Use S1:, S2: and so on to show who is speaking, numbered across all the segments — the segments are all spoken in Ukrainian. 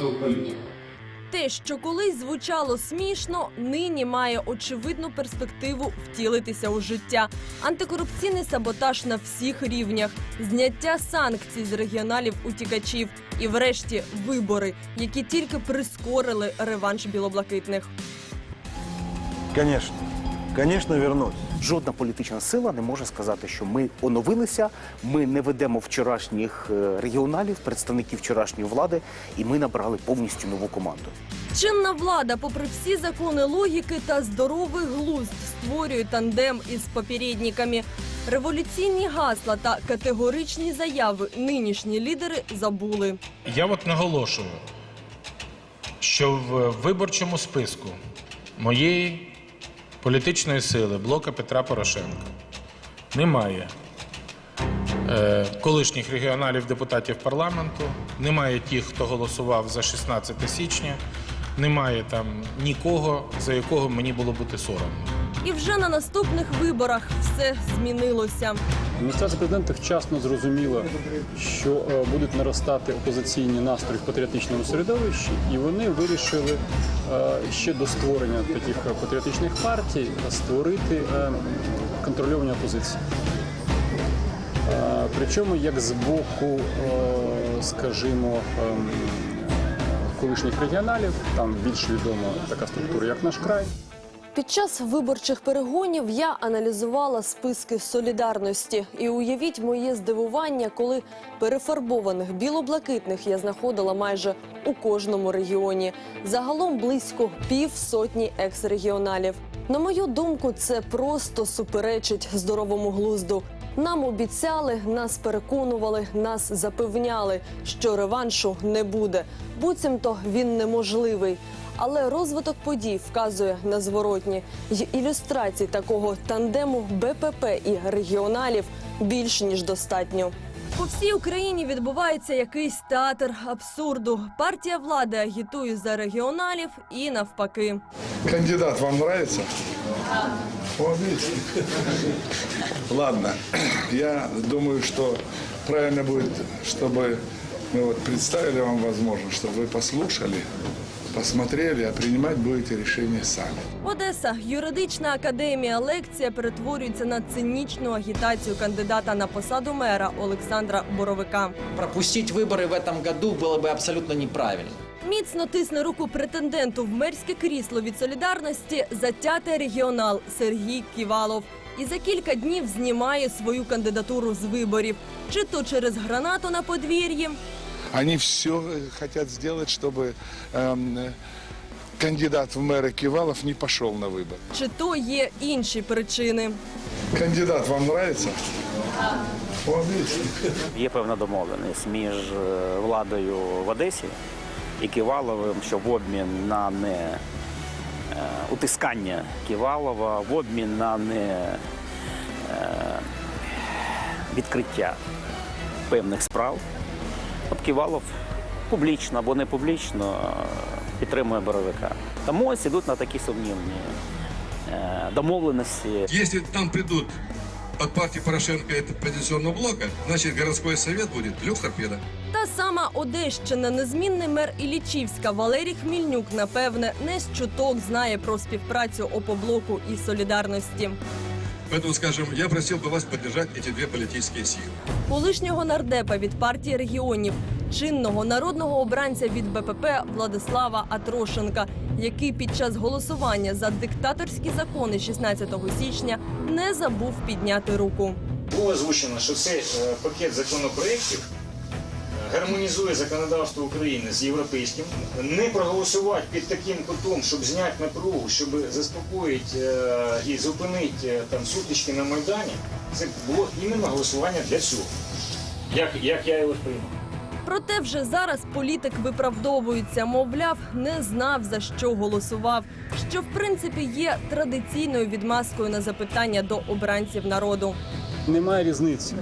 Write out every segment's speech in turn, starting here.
S1: Я хочу, хочу в политику.
S2: Те, що колись звучало смішно, нині має очевидну перспективу втілитися у життя. Антикорупційний саботаж на всіх рівнях, зняття санкцій з регіоналів утікачів і, врешті, вибори, які тільки прискорили реванш білоблакитних.
S3: Конечно. Конечно, вернусь.
S4: Жодна політична сила не може сказати, що ми оновилися, ми не ведемо вчорашніх е, регіоналів, представників вчорашньої влади, і ми набрали повністю нову команду.
S2: Чинна влада, попри всі закони логіки та здоровий глузд, створює тандем із попередниками. Революційні гасла та категоричні заяви нинішні лідери забули.
S5: Я от наголошую, що в виборчому списку моєї політичної сили блока Петра Порошенка немає е, колишніх регіоналів депутатів парламенту, немає тих, хто голосував за 16 січня, немає там нікого, за якого мені було бути соромно.
S2: І вже на наступних виборах все змінилося.
S6: Адміністрація президента вчасно зрозуміла, що е, будуть наростати опозиційні настрої в патріотичному середовищі, і вони вирішили е, ще до створення таких е, патріотичних партій створити контрольовані опозиції. Причому як з боку, скажімо, ем, колишніх регіоналів, там більш відома така структура, як наш край.
S2: Під час виборчих перегонів я аналізувала списки солідарності. І уявіть моє здивування, коли перефарбованих білоблакитних я знаходила майже у кожному регіоні. Загалом близько півсотні екс-регіоналів. На мою думку, це просто суперечить здоровому глузду. Нам обіцяли, нас переконували, нас запевняли, що реваншу не буде. Буцімто він неможливий Але розвиток подій вказує на зворотні. Й ілюстрацій такого тандему БПП і регіоналів більш ніж достатньо. По всій Україні відбувається якийсь театр абсурду. Партія влади агітує за регіоналів і навпаки.
S1: Кандидат вам нравится? Вот видите. Ладно, я думаю, что правильно будет, чтобы мы вот представили вам возможность, чтобы вы послушали, посмотрели, а принимать будете решение сами.
S2: Одеса, юридична академія. Лекція перетворюється на цинічну агітацію кандидата на посаду мера Олександра Боровика.
S7: Пропустить выборы в этом году было бы абсолютно неправильно.
S2: Міцно тисне руку претенденту в мерське крісло від солідарності затятий регіонал Сергій Ківалов. І за кілька днів знімає свою кандидатуру з виборів, чи то через гранату на подвір'ї,
S1: Они все хотят сделать, чтобы эм, э, кандидат в мэры Кивалов не пошел на выбор.
S2: чи то є інші причини.
S1: Кандидат вам нравится? Вот видите.
S4: Є певна домовленість між е, владою в Одесі і Ківаловим, що в обмін на не е, утискання Ківалова, в обмін на не е, відкриття певних справ. От Ківалов публічно або не публічно підтримує Боровика. Тому ось ідуть на такі сумнівні е, домовленості.
S8: Если там придут от партии Порошенко и оппозиционного блока, значит городской совет плюс торпеда.
S2: Та сама Одещина, незмінний мер Іллічівська Валерій Хмільнюк, напевне, не з чуток знає про співпрацю опоблоку і солідарності.
S8: Поэтому, скажем, я просил бы вас поддержать эти две политические силы.
S2: колишнього нардепа від партії регіонів, чинного народного обранця від БПП Владислава Атрошенка, який під час голосування за диктаторські закони 16 січня не забув підняти руку.
S9: Було озвучено, що цей е, пакет законопроєктів е, гармонізує законодавство України з європейським. Не проголосувати під таким кутом, щоб зняти напругу, щоб заспокоїти е, і зупинити е, там сутички на Майдані. Це було іменно голосування для цього. Як, як я його сприймав.
S2: Проте вже зараз політик виправдовується, мовляв, не знав за що голосував, що в принципі є традиційною відмазкою на запитання до обранців народу.
S6: Немає різниці.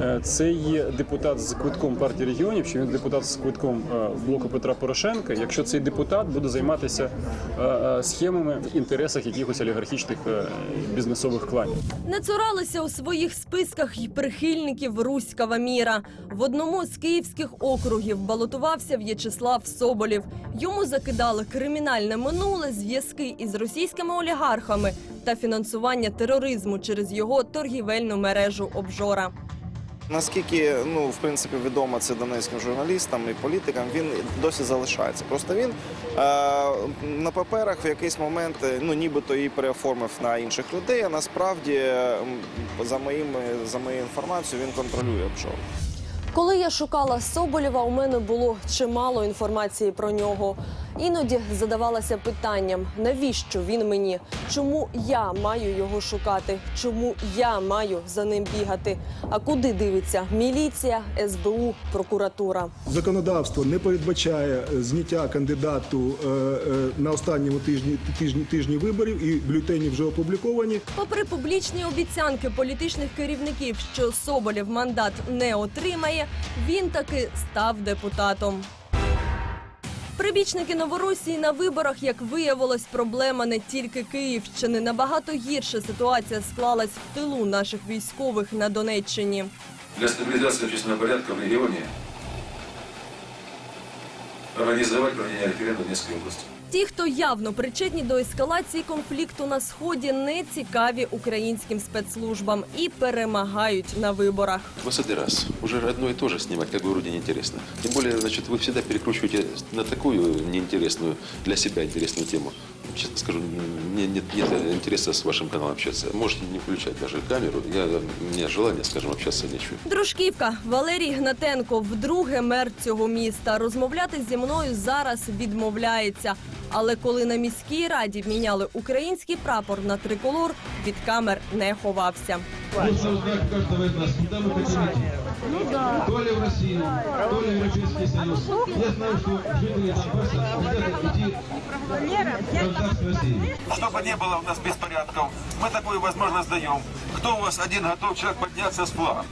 S6: Е, Це є депутат з квитком партії регіонів, чи він депутат з квитком е, блоку Петра Порошенка, якщо цей депутат буде займатися е, схемами в інтересах якихось олігархічних бізнесових кланів.
S2: Не цуралися у своїх списках й прихильників руського міра. В одному з київських округів балотувався В'ячеслав Соболєв. Йому закидали кримінальне минуле, зв'язки із російськими олігархами та фінансування тероризму через його торгівельну мережу обжора.
S10: Наскільки ну в принципі відомо це донецьким журналістам і політикам, він досі залишається. Просто він е, на паперах в якийсь момент е, ну нібито і переоформив на інших людей. А насправді, е, за моїми за моєю інформацією, він контролює обшор.
S2: Коли я шукала Соболєва, у мене було чимало інформації про нього. Іноді задавалася питанням, навіщо він мені? Чому я маю його шукати? Чому я маю за ним бігати? А куди дивиться міліція, СБУ, прокуратура?
S11: Законодавство не передбачає е, зняття кандидату е, е, на останньому тижні, тижні, тижні виборів, і бюлетені вже опубліковані.
S2: Попри публічні обіцянки політичних керівників, що Соболєв мандат не отримає, він таки став депутатом. Прибічники Новоросії на виборах, як виявилось, проблема не тільки Київщини. Набагато гірше ситуація склалась в тилу наших військових на Донеччині.
S8: Для стабілізації общественного порядку в регіоні організувати проведення референдуму в Донецкой области.
S2: Ті, хто явно причетні до ескалації конфлікту на сході, не цікаві українським спецслужбам і перемагають на виборах.
S12: Двадцатый раз. Уже одно и то же снимать, как бы вроде неинтересно. Тем более, значит, вы всегда перекручиваете на такую неинтересную, для себя интересную тему. Честно скажу, мне нет, нет интереса с вашим каналом общаться. Можете не включать даже камеру. Я, у меня желания, скажем, общаться нечего.
S2: Дружківка Валерій Гнатенко, вдруге мер цього міста. Розмовляти зі мною зараз відмовляється. Але коли на міській раді міняли український прапор на триколор, від камер не ховався.
S8: Нужно узнать каждого из нас, куда мы хотим идти. То ли в Россию, то ли в Европейский Союз. Я знаю, что жители Донбасса хотят идти в контакт с Россией.
S12: Чтобы не было у нас беспорядков, мы такую возможность даем. Кто у вас один готов человек подняться с флагом?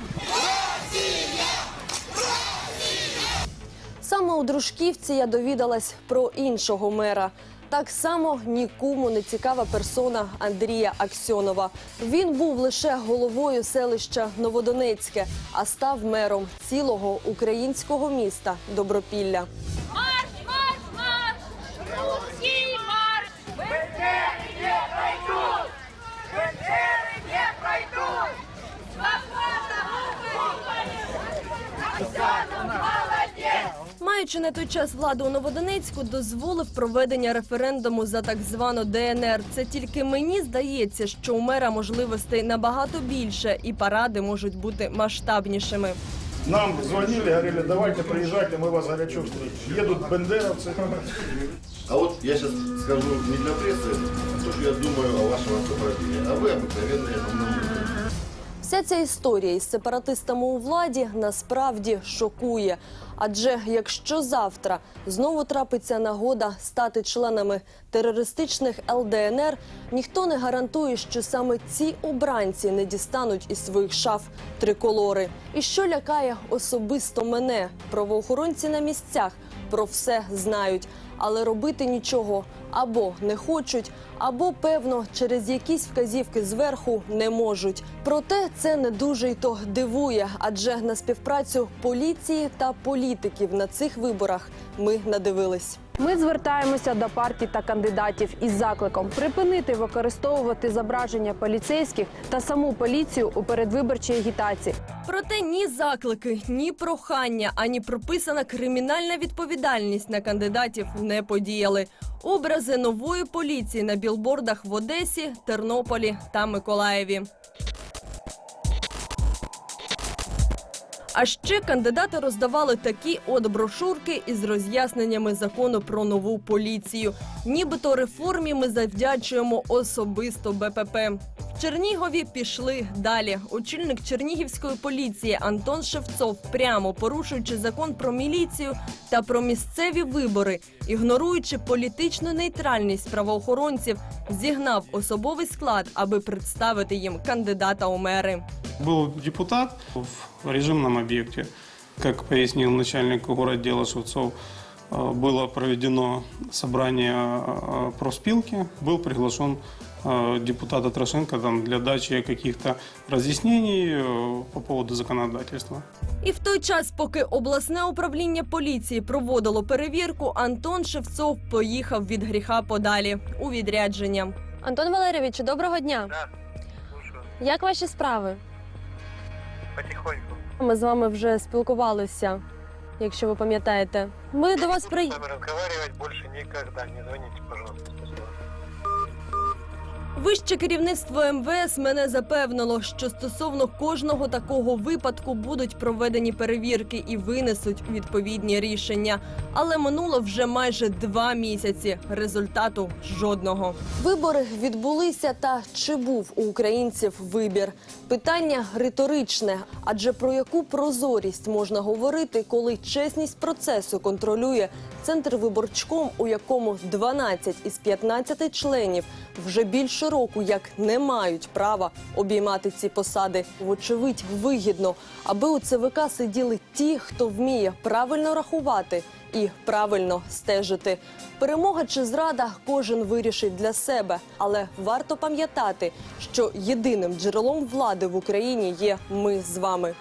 S2: Саме у Дружківці я довідалась про іншого мера. Так само нікому не цікава персона Андрія Аксьонова. Він був лише головою селища Новодонецьке, а став мером цілого українського міста Добропілля. Маючи на той час владу у Новодонецьку, дозволив проведення референдуму за так звану ДНР. Це тільки мені здається, що у мера можливостей набагато більше, і паради можуть бути масштабнішими.
S11: Нам дзвонили, говорили, давайте приїжджайте, ми вас горячо встретим. Їдуть бендеровці.
S12: А вот я сейчас скажу не для прессы, то, что я думаю о вашем освобождении. А вы обыкновенные
S2: Вся ця історія із сепаратистами у владі насправді шокує. Адже якщо завтра знову трапиться нагода стати членами терористичних ЛДНР, ніхто не гарантує, що саме ці обранці не дістануть із своїх шаф триколори. І що лякає особисто мене, правоохоронці на місцях про все знають, але робити нічого або не хочуть, або певно через якісь вказівки зверху не можуть. Проте це не дуже й то дивує, адже на співпрацю поліції та політиків на цих виборах ми надивились.
S13: Ми звертаємося до партій та кандидатів із закликом припинити використовувати зображення поліцейських та саму поліцію у передвиборчій агітації.
S2: Проте ні заклики, ні прохання, ані прописана кримінальна відповідальність на кандидатів не подіяли. Образи нової поліції на білбордах в Одесі, Тернополі та Миколаєві. А ще кандидати роздавали такі от брошурки із роз'ясненнями закону про нову поліцію. Нібито реформі ми завдячуємо особисто БПП. В Чернігові пішли далі. Очільник Чернігівської поліції Антон Шевцов, прямо порушуючи закон про міліцію та про місцеві вибори, ігноруючи політичну нейтральність правоохоронців, зігнав особовий склад, аби представити їм кандидата у мери.
S14: Был депутат в режимном объекте. Как пояснил начальник городдела Шевцов, э, было проведено собрание э, профспилки, был приглашен э, депутат Атрошенко там, для дачи каких-то разъяснений э, по поводу законодательства.
S2: І в той час, поки обласне управління поліції проводило перевірку, Антон Шевцов поїхав від гріха подалі у відрядження. Антон Валерійович, доброго дня. Як ваші справи?
S15: Потихоньку.
S2: Ми з вами вже спілкувалися, якщо ви пам'ятаєте. Ми до вас при...
S15: Больше никогда. Не звоните, пожалуйста.
S2: Вище керівництво МВС мене запевнило, що стосовно кожного такого випадку будуть проведені перевірки і винесуть відповідні рішення. Але минуло вже майже два місяці. Результату жодного. Вибори відбулися. Та чи був у українців вибір? Питання риторичне. Адже про яку прозорість можна говорити, коли чесність процесу контролює центр виборчком, у якому 12 із 15 членів вже більше року як не мають права обіймати ці посади. Вочевидь, вигідно, аби у ЦВК сиділи ті, хто вміє правильно рахувати і правильно стежити. Перемога чи зрада кожен вирішить для себе, але варто пам'ятати, що єдиним джерелом влади в Україні є ми з вами.